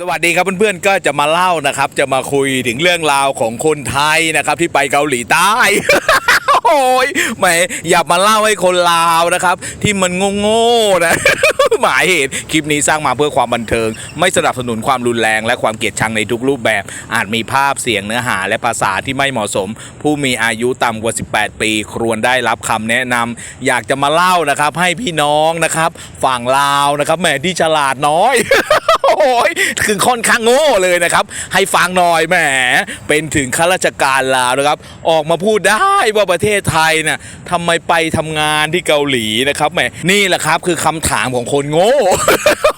สวัสดีครับเพื่อนๆก็จะมาเล่านะครับ จะมาคุยถึงเรื่องราวของคนไทยนะครับ ที่ไปเกาหลีใต้ โอ้ยแหมอย่ามาเล่าให้คนลาวนะครับ ที่มันโง่ๆนะหมายเหตุคลิปนี้สร้างมาเพื่อความบันเทิง ไม่สนับสนุนความรุนแรง และความเกลียดชังในทุกรูปแบบ อาจมีภาพเสียงเนื้อหาและภาษาที่ไม่เหมาะสม ผู้มีอายุต่ำกว่า 18 ปี ควรได้รับคำแนะนำอยากจะมาเล่านะครับ ให้พี่น้องนะครับ ฝั่งลาวนะครับแหมที่ฉลาดน้อย โอ้ยคือค่อนข้างโง่เลยนะครับ ให้ฟังหน่อยแหม เป็นถึงข้าราชการลาวนะครับ ออกมาพูดได้ว่าประเทศไทยน่ะทำไมไปทำงานที่เกาหลีนะครับแหมนี่แหละครับคือคำถามของคนโง่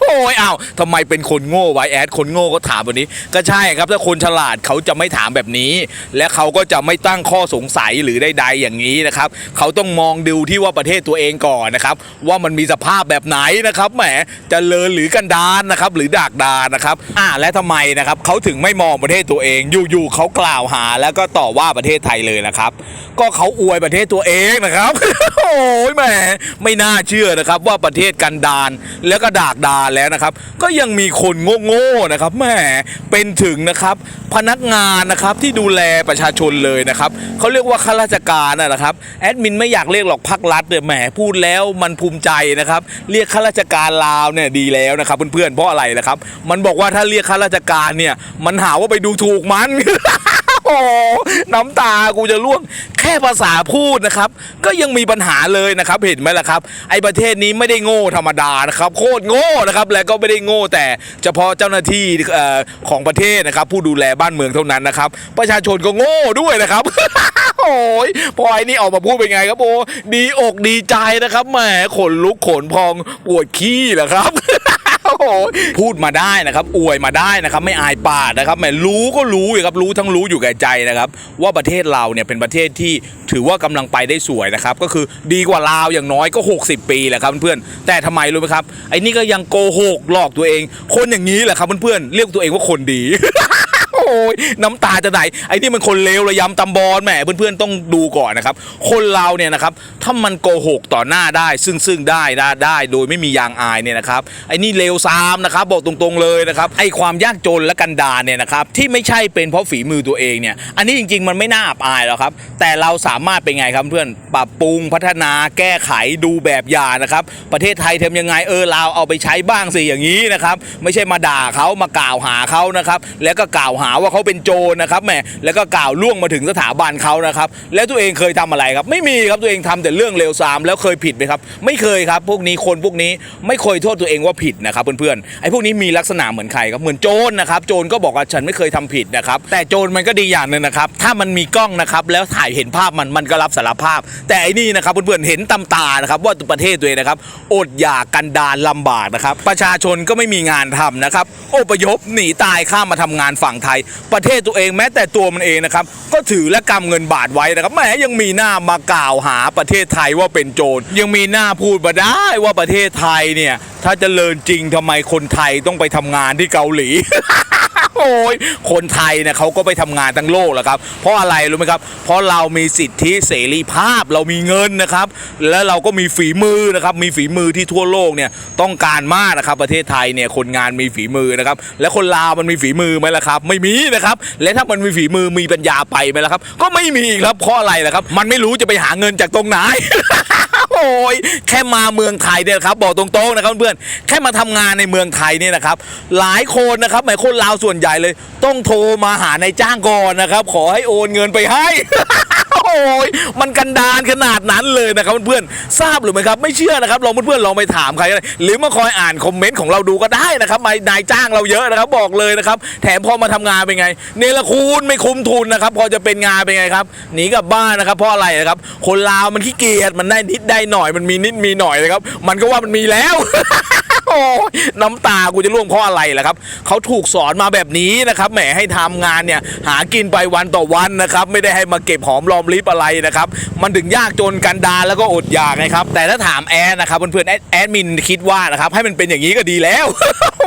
โอ้ยอ้าวทำไมเป็นคนโง่ไว้แอดคนโง่ก็ถามแบบนี้ ก็ใช่ครับถ้าคนฉลาดเขาจะไม่ถามแบบนี้ และเขาก็จะไม่ตั้งข้อสงสัยหรือใดๆอย่างนี้นะครับ เขาต้องมองดูที่ว่าประเทศตัวเองก่อนนะครับ ว่ามันมีสภาพแบบไหนนะครับแหมเจริญหรือกันดานนะครับ หรือดากดานนะครับ อ่าและทำไมนะครับเขาถึงไม่มองประเทศตัวเอง อยู่ๆเขากล่าวหาแล้วก็ต่อว่าประเทศไทยเลยนะครับ ก็เขาอวยประเทศตัวเองนะครับ โอ้ยแหมไม่น่าเชื่อนะครับว่าประเทศกันดานแล้วก็ดากดานแล้วนะครับ ก็ยังมีคนโง่ๆนะครับแหมเป็นถึงนะครับ พนักงานนะครับที่ดูแลประชาชนเลยนะครับเขาเรียกว่าข้าราชการนะนะครับแอดมินไม่อยากเรียกหรอกพักรัฐเนี่ยแหมพูดแล้วมันภูมิใจนะครับ เรียกข้าราชการลาวเนี่ยดีแล้วนะครับเพื่อนๆเพราะอะไรนะครับมันบอกว่าถ้าเรียกข้าราชการเนี่ย มันหาว่าไปดูถูกมันโอ้น้ำตากูจะร่วงแค่ภาษาพูดนะครับ ก็ยังมีปัญหาเลยนะครับ เห็นไหมล่ะครับ ไอ้ประเทศนี้ไม่ได้โง่ธรรมดานะครับ โคตรโง่นะครับ และก็ไม่ได้โง่แต่เฉพาะเจ้าหน้าที่ของประเทศนะครับ ผู้ดูแลบ้านเมืองเท่านั้นนะครับ ประชาชนก็โง่ด้วยนะครับโอ้ยพอไอ้นี่ออกมาพูดเป็นไงครับโอ้ดีอกดีใจนะครับแหมขนลุกขนพองปวดขี้เหรอครับ โหพูดมาได้นะครับ อวยมาได้นะครับ ไม่อายปากนะครับแหมรู้ก็รู้อยู่ครับรู้ทั้งรู้อยู่แก่ใจนะครับ ว่าประเทศเราเนี่ยเป็นประเทศที่ถือว่ากำลังไปได้สวยนะครับ ก็คือดีกว่าลาวอย่างน้อยก็ 60 ปีแหละครับเพื่อนแต่ทำไมรู้ไหมครับไอ้นี่ก็ยังโกหกหลอกตัวเอง คนอย่างนี้แหละครับเพื่อนๆเรียกตัวเองว่าคนดี ยน้ำตาจะไหลไอ้นี่มันคนเลวระยำตำบอลแหมเพื่อนๆต้องดูก่อนนะครับ คนเราเนี่ยนะครับถ้ามันโกหกต่อหน้าได้ ซึ่งซึ่งได้ได้ได้ โดยไม่มียางอายเนี่ยนะครับไอ้นี่เลวซามนะครับบอกตรงๆเลยนะครับไอ้ความยากจนและกันดารเนี่ยนะครับที่ไม่ใช่เป็นเพราะฝีมือตัวเองเนี่ยอันนี้จริงๆ มันไม่น่าอับอายหรอกครับ แต่เราสามารถเป็นไงครับเพื่อนปรับปรุงพัฒนาแก้ไขดูแบบอย่างนะครับ ประเทศไทยทำยังไงเออเราเอาไปใช้บ้างสิอย่างนี้นะครับ ไม่ใช่มาด่าเขามากล่าวหาเขานะครับ แล้วก็กล่าวหาว่าเขาเป็นโจรนะครับแหมแล้วก็กล่าวล่วงมาถึงสถาบันเขานะครับ แล้วตัวเองเคยทำอะไรครับ ไม่มีครับตัวเองทำแต่เรื่องเลวทรามแล้วเคยผิดไหมครับ ไม่เคยครับพวกนี้คนพวกนี้ไม่เคยโทษตัวเองว่าผิดนะครับเพื่อนๆไอ้พวกนี้มีลักษณะเหมือนใครครับเหมือนโจรนะครับโจรก็บอกว่าฉันไม่เคยทำผิดนะครับ แต่โจรมันก็ดีอย่างหนึ่งนะครับ ถ้ามันมีกล้องนะครับแล้วถ่ายเห็นภาพมันมันก็รับสารภาพ แต่อ้นี่นะครับเพื่อนๆเห็นตำตานะครับว่าประเทศตัวเองนะครับอดอยากกันดารลำบากนะครับ ประชาชนก็ไม่มีงานทำนะครับอพยพหนีตายข้ามมาทำงานฝั่งไทยประเทศตัวเองแม้แต่ตัวมันเองนะครับ ก็ถือและกำเงินบาทไว้นะครับแหมยังมีหน้ามากล่าวหาประเทศไทยว่าเป็นโจรยังมีหน้าพูดมาได้ว่าประเทศไทยเนี่ย ถ้าเจริญจริงทำไมคนไทยต้องไปทำงานที่เกาหลี โอ้ยคนไทยเนี่ยเขาก็ไปทำงานทั้งโลกแหละครับ เพราะอะไรรู้ไหมครับ เพราะเรามีสิทธิเสรีภาพเรามีเงินนะครับ แล้วเราก็มีฝีมือนะครับ มีฝีมือที่ทั่วโลกเนี่ยต้องการมากนะครับ ประเทศไทยเนี่ยคนงานมีฝีมือนะครับ และคนลาวมันมีฝีมือไหมล่ะครับ ไม่มีนะครับ และถ้ามันมีฝีมือมีปัญญาไปไหมล่ะครับ ก็ไม่มีครับเพราะอะไรล่ะครับ มันไม่รู้จะไปหาเงินจากตรงไหน โอ้ยแค่มาเมืองไทยเนี่ยครับบอกตรงๆนะครับเพื่อนแค่มาทำงานในเมืองไทยเนี่ยนะครับหลายคนนะครับหมายคนลาวส่วนใหญ่เลย ต้องโทรมาหานายจ้างก่อนนะครับ ขอให้โอนเงินไปให้ โอ้ยมันกันดานขนาดนั้นเลยนะครับเพื่อนๆทราบหรือไม่ครับ ไม่เชื่อนะครับลองเพื่อนๆลองไปถามใครก็ได้หรือมาคอยอ่านคอมเมนต์ของเราดูก็ได้นะครับมานายจ้างเราเยอะนะครับบอกเลยนะครับ แถมพอมาทำงานเป็นไง เนรคุณไม่คุ้มทุนนะครับพอจะเป็นงานเป็นไงครับหนีกลับบ้านนะครับเพราะอะไรนะครับ คนลาวมันขี้เกียจมันได้นิดได้หน่อยมันมีนิดมีหน่อยนะครับ มันก็ว่ามันมีแล้ว น้ำตากูจะร่วงเพราะอะไรล่ะครับเขาถูกสอนมาแบบนี้นะครับแหมให้ทำงานเนี่ยหากินไปวันต่อวันนะครับไม่ได้ให้มาเก็บหอมรอมริบอะไรนะครับมันถึงยากจนกันดารแล้วก็อดอยากนะครับแต่ถ้าถามแอนนะครับเพื่อนๆแอดแอดมินคิดว่านะครับให้มันเป็นอย่างนี้ก็ดีแล้ว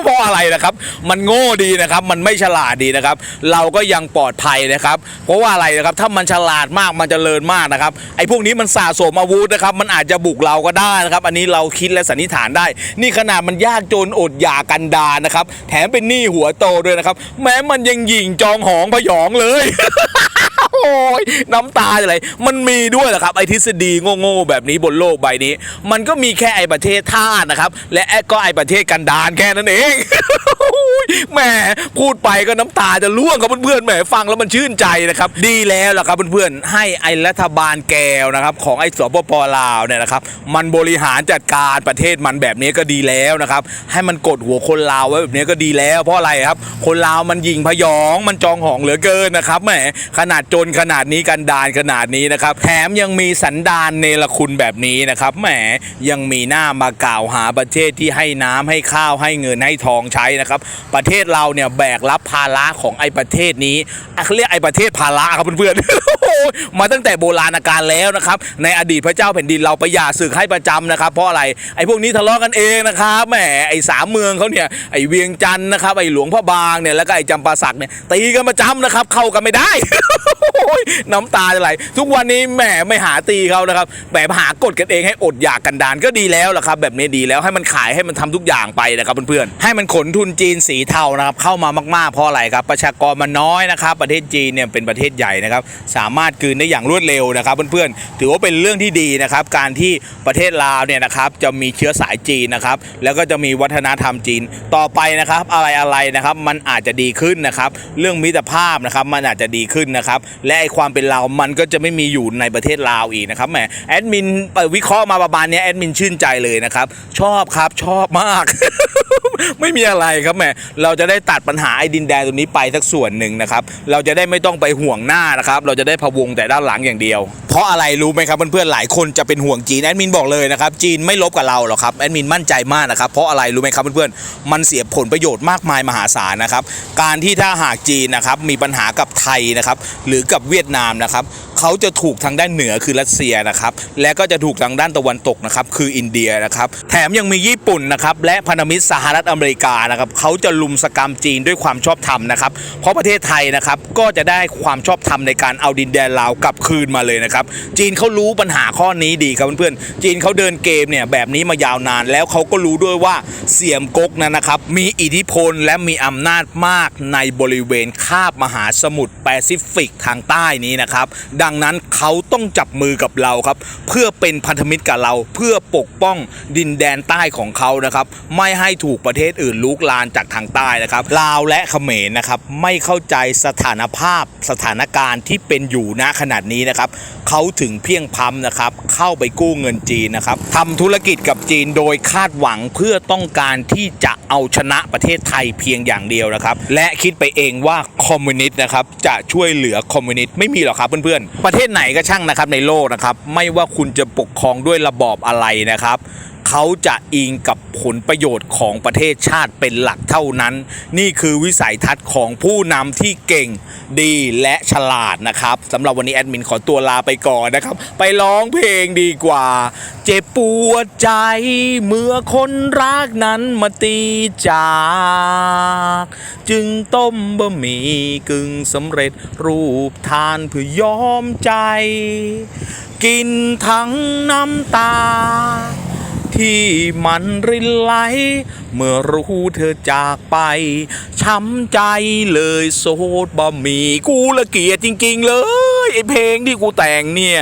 เพราะอะไรนะครับมันโง่ดีนะครับมันไม่ฉลาดดีนะครับเราก็ยังปลอดภัยนะครับ เพราะว่าอะไรนะครับถ้ามันฉลาดมากมันจเจริญมากนะครับไอ้พวกนี้มันสะสมอาวุธนะครับมันอาจจะบุกเราก็ได้นะครับอันนี้เราคิดและสันนิษฐานได้ นี่ขนาดมันมันยากจนอดอยากกันดานะครับ แถมเป็นหนี้หัวโตด้วยนะครับ แม้มันยังหยิ่งจองหองผยองเลย ยน้ำตาอะไรมันมีด้วยเหรอครับไอทฤษฎีโง่ๆแบบนี้บนโลกใบนี้ มันก็มีแค่ไอประเทศธาตนะครับ และไอ้ก็ไอประเทศกันดารแค่นั้นเองแหมพูดไปก็น้ำตาจะร่วงครับเพื่อนๆแหมฟังแล้วมันชื่นใจนะครับ ดีแล้วล่ะครับเพื่อนๆให้ไอรัฐบาลแก้วนะครับ ของไอสปปลาวเนี่ยนะครับ มันบริหารจัดการประเทศมันแบบนี้ก็ดีแล้วนะครับ ให้มันกดหัวคนลาวไว้แบบนี้ก็ดีแล้ว เพราะอะไรครับ คนลาวมันยิงพยองมันจองหองเหลือเกินนะครับแหมขนาดจนขนาดนี้กันดานขนาดนี้นะครับแถมยังมีสันดานเนรคุณแบบนี้นะครับแหมยังมีหน้ามากล่าวหาประเทศที่ให้น้ำให้ข้าวให้เงินให้ทองใช้นะครับ ประเทศเราเนี่ยแบกรับภาระของไอ้ประเทศนี้เขาเรียกไอ้ประเทศภาระครับเพื่อนๆมาตั้งแต่โบราณกาลแล้วนะครับ ในอดีตพระเจ้าแผ่นดินเราไปหยาศึกให้ประจำนะครับ เพราะอะไรไอ้พวกนี้ทะเลาะกันเองนะครับแหมไอ้สามเมืองเขาเนี่ยไอ้เวียงจันทร์นะครับไอ้หลวงพ่อบางเนี่ยแล้วก็ไอ้จำปาสักเนี่ยตีกันประจำนะครับ เข้ากันไม่ได้น้ำตาจะไหลทุกวันนี้แหมไม่หาตีเขานะครับแหมหากดกันเองให้อดอยากกันดานก็ดีแล้วล่ะครับ แบบนี้ดีแล้วให้มันขายให้มันทำทุกอย่างไปนะครับเพื่อนๆให้มันขนทุนจีนสีเทานะครับเข้ามามากๆเพราะอะไรครับประชากรมันน้อยนะครับประเทศจีนเนี่ยเป็นประเทศใหญ่นะครับสามารถกืนได้อย่างรวดเร็วนะครับเพื่อนๆถือว่าเป็นเรื่องที่ดีนะครับการที่ประเทศลาวเนี่ยนะครับจะมีเชื้อสายจีนนะครับแล้วก็จะมีวัฒนธรรมจีนต่อไปนะครับอะไรอะไรๆนะครับมันอาจจะดีขึ้นนะครับเรื่องมิตรภาพนะครับมันอาจจะดีขึ้นนะครับและไอความเป็นลาวมันก็จะไม่มีอยู่ในประเทศลาวอีกนะครับแหมแอดมินไปวิเคราะห์มาประมาณเนี้ยแอดมินชื่นใจเลยนะครับ ชอบครับชอบมาก ไม่มีอะไรครับแหม่เราจะได้ตัดปัญหาไอ้ดินแดนตรงนี้ไปสักส่วนหนึ่งนะครับ เราจะได้ไม่ต้องไปห่วงหน้านะครับ เราจะได้พะวงแต่ด้านหลังอย่างเดียว เพราะอะไรรู้ไหมครับเพื่อนๆหลายคนจะเป็นห่วงจีนแอดมินบอกเลยนะครับจีนไม่ลบกับเราหรอกครับแอดมินมั่นใจมากนะครับเพราะอะไรรู้ไหมครับเพื่อนๆมันเสียผลประโยชน์มากมายมหาศาลนะครับ การที่ถ้าหากจีนนะครับมีปัญหากับไทยนะครับหรือกับเวียดนามนะครับ เขาจะถูกทางด้านเหนือคือรัสเซียนะครับ และก็จะถูกทางด้านตะวันตกนะครับคืออินเดียนะครับ แถมยังมีญี่ปุ่นนะครับและพันธมิตรสหรัฐอเมริกานะครับเขาจะลุมสกรรมจีนด้วยความชอบธรรมนะครับ เพราะประเทศไทยนะครับก็จะได้ความชอบธรรมในการเอาดินแดนลาวกลับคืนมาเลยนะครับจีนเขารู้ปัญหาข้อนี้ดีครับเพื่อนๆจีนเขาเดินเกมเนี่ยแบบนี้มายาวนาน แล้วเขาก็รู้ด้วยว่าเสี่ยมก๊กนั้นนะครับมีอิทธิพลและมีอำนาจมากในบริเวณคาบมหาสมุทรแปซิฟิกทางใต้นี้นะครับดังงนั้นเขาต้องจับมือกับเราครับ เพื่อเป็นพันธมิตรกับเรา เพื่อปกป้องดินแดนใต้ของเขานะครับ ไม่ให้ถูกประเทศอื่นลุกลานจากทางใต้นะครับลาวและเขมรนะครับไม่เข้าใจสถานภาพสถานการณ์ที่เป็นอยู่ณขนาดนี้นะครับเขาถึงเพียงพำนะครับเข้าไปกู้เงินจีนนะครับทำธุรกิจกับจีนโดยคาดหวังเพื่อต้องการที่จะเอาชนะประเทศไทยเพียงอย่างเดียวนะครับ และคิดไปเองว่าคอมมิวนิสต์นะครับจะช่วยเหลือคอมมิวนิสต์ไม่มีหรอกครับเพื่อนๆประเทศไหนก็ช่างนะครับในโลกนะครับ ไม่ว่าคุณจะปกครองด้วยระบอบอะไรนะครับ เขาจะอิงกับผลประโยชน์ของประเทศชาติเป็นหลักเท่านั้น นี่คือวิสัยทัศน์ของผู้นำที่เก่งดีและฉลาดนะครับสำหรับวันนี้แอดมินขอตัวลาไปก่อนนะครับ ไปร้องเพลงดีกว่า เจ็บปวดใจ เมื่อคนรักนั้นมาตีจาก จึงต้มบะหมี่กึ่งสำเร็จรูปทานเพื่อยอมใจ กินทั้งน้ำตา ที่มันรินไหล เมื่อรู้เธอจากไป ช้ำใจเลยโสดบะหมี่กูละเกียดจริง ๆ เลย ไอเพลงที่กูแต่งเนี่ย